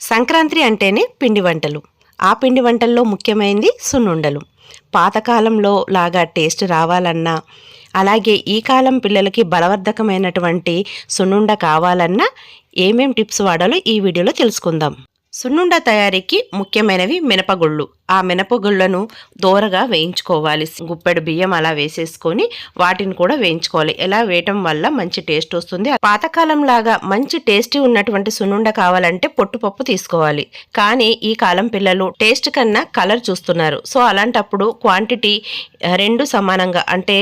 సంక్రాంతి అంటేనే పిండి వంటలు. ఆ పిండి వంటల్లో ముఖ్యమైనది సున్నుండలు. పాతకాలంలో లాగా టేస్ట్ రావాలన్నా అలాగే ఈ కాలం పిల్లలకి బలవర్ధకమైనటువంటి సున్నుండ కావాలన్నా ఏమేం టిప్స్ వాడాలో ఈ వీడియోలో తెలుసుకుందాం. సున్నుండ తయారీకి ముఖ్యమైనవి మినపగుళ్ళు. ఆ మినపగుళ్ళను దోరగా వేయించుకోవాలి. గుప్పెడు బియ్యం అలా వేసేసుకొని వాటిని కూడా వేయించుకోవాలి. ఎలా వేయటం వల్ల మంచి టేస్ట్ వస్తుంది. పాతకాలం లాగా మంచి టేస్టీ ఉన్నటువంటి సున్నుండ కావాలంటే పొట్టుపప్పు తీసుకోవాలి. కానీ ఈ కాలం పిల్లలు టేస్ట్ కన్నా కలర్ చూస్తున్నారు. సో అలాంటప్పుడు క్వాంటిటీ రెండు సమానంగా. అంటే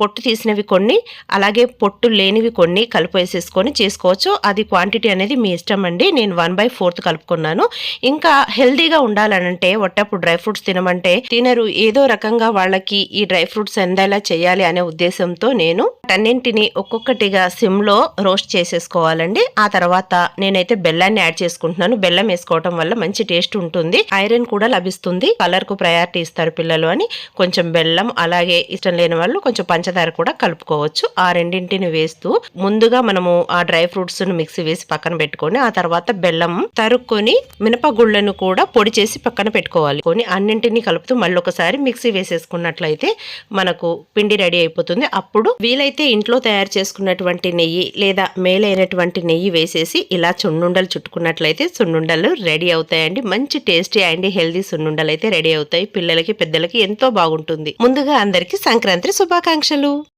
పొట్టు తీసినవి కొన్ని అలాగే పొట్టు లేనివి కొన్ని కలిపేసేసుకొని చేసుకోవచ్చు. అది క్వాంటిటీ అనేది మీ ఇష్టం అండి. నేను వన్ బై ఫోర్త్ కలుపుకున్నాను. ఇంకా హెల్దీగా ఉండాలనంటే వట్టప్పుడు డ్రై ఫ్రూట్స్ తినమంటే తినరు. ఏదో రకంగా వాళ్ళకి ఈ డ్రై ఫ్రూట్స్ ఎందేలా చేయాలి అనే ఉద్దేశంతో నేను అన్నింటిని ఒక్కొక్కటిగా సిమ్లో రోస్ట్ చేసేసుకోవాలండి. ఆ తర్వాత నేనైతే బెల్లాన్ని యాడ్ చేసుకుంటున్నాను. బెల్లం వేసుకోవటం వల్ల మంచి టేస్ట్ ఉంటుంది. ఐరన్ కూడా లభిస్తుంది. కలర్కు ప్రయారిటీ ఇస్తారు పిల్లలు అని. కొంచెం బెల్లం అలాగే ఇష్టం లేని వాళ్ళు కొంచెం పంచ పంచదార కూడా కలుపుకోవచ్చు. ఆ రెండింటిని వేస్తూ ముందుగా మనము ఆ డ్రై ఫ్రూట్స్ను మిక్సీ వేసి పక్కన పెట్టుకొని ఆ తర్వాత బెల్లం తరుక్కొని మినపగుళ్ళను కూడా పొడి చేసి పక్కన పెట్టుకోవాలి. కొని అన్నింటినీ కలుపుతూ మళ్ళీ ఒకసారి మిక్సీ వేసేసుకున్నట్లయితే మనకు పిండి రెడీ అయిపోతుంది. అప్పుడు వీలైతే ఇంట్లో తయారు చేసుకున్నటువంటి నెయ్యి లేదా మేలైనటువంటి నెయ్యి వేసేసి ఇలా చున్నుండలు చుట్టుకున్నట్లయితే సున్నుండలు రెడీ అవుతాయండి. మంచి టేస్టీ అండ్ హెల్దీ సున్నుండలు అయితే రెడీ అవుతాయి. పిల్లలకి పెద్దలకి ఎంతో బాగుంటుంది. ముందుగా అందరికీ సంక్రాంతి శుభాకాంక్షలు. Halo.